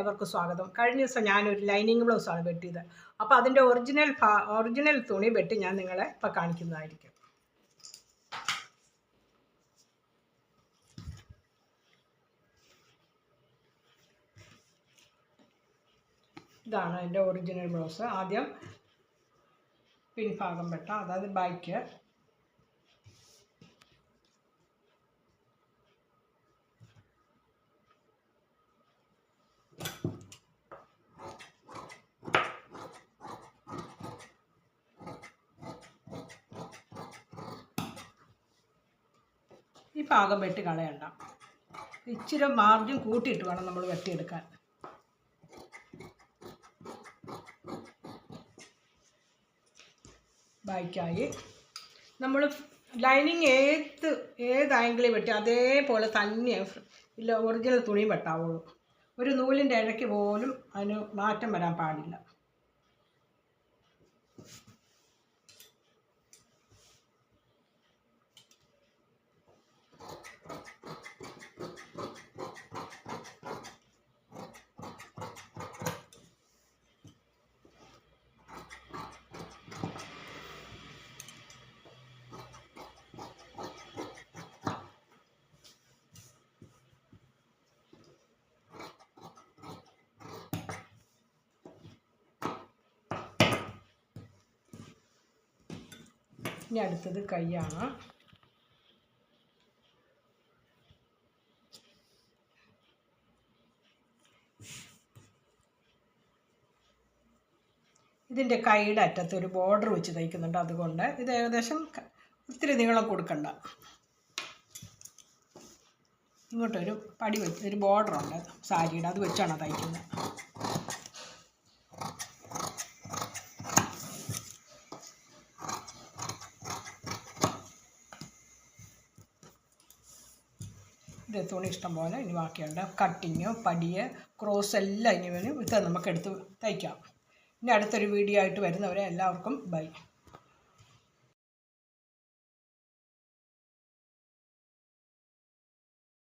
ഏവർക്കും സ്വാഗതം. കഴിഞ്ഞ ദിവസം ഞാനൊരു ലൈനിങ് ബ്ലൗസാണ് വെട്ടിയത്. അപ്പോൾ അതിന്റെ ഒറിജിനൽ ഒറിജിനൽ തുണി വെട്ടി ഞാൻ നിങ്ങളെ ഇപ്പോൾ കാണിക്കുന്നതായിരിക്കും. ഇതാണ് എന്റെ ഒറിജിനൽ ബ്ലൗസ്. ആദ്യം പിൻഭാഗം വെട്ടാം. അതായത് ബാക്ക്. ഭാഗം വെട്ടി കളയണ്ട. ഇച്ചിരി മാർജിൻ കൂട്ടിയിട്ട് വേണം നമ്മൾ വെട്ടിയെടുക്കാൻ. ബൈക്കായി നമ്മൾ ലൈനിങ് ഏത് ഏത് ആംഗിളിൽ വെട്ടി അതേപോലെ തന്നെ ഇല്ല ഒറിജിനൽ തുണി വെട്ടാവുള്ളൂ. ഒരു നൂലിന്റെ ഇഴയ്ക്ക് പോലും അതിന് മാറ്റം വരാൻ പാടില്ല. ഇനി അടുത്തത് കൈയാണ്. ഇതിന്റെ കൈയുടെ അറ്റത്ത് ഒരു ബോർഡർ വെച്ച് തയ്ക്കുന്നുണ്ട് അതുകൊണ്ട് ഇത് ഏകദേശം ഒത്തിരി നീളം കൊടുക്കണ്ട. ഇങ്ങോട്ടൊരു പടി വെച്ച് ഒരു ബോർഡർ ഉണ്ട് സാരിയുടെ അത് വെച്ചാണ് തയ്ക്കുന്നത്. ഇത് തുണി ഇഷ്ടം പോലെ ഇനി ബാക്കിയുണ്ട്. കട്ടിങ് പടിയ് ക്രോസ് എല്ലാം ഇനി വരും ഇത് നമുക്ക് എടുത്ത് തയ്ക്കാം. ഇനി അടുത്തൊരു വീഡിയോ ആയിട്ട് വരുന്നവരെ എല്ലാവർക്കും ബൈ.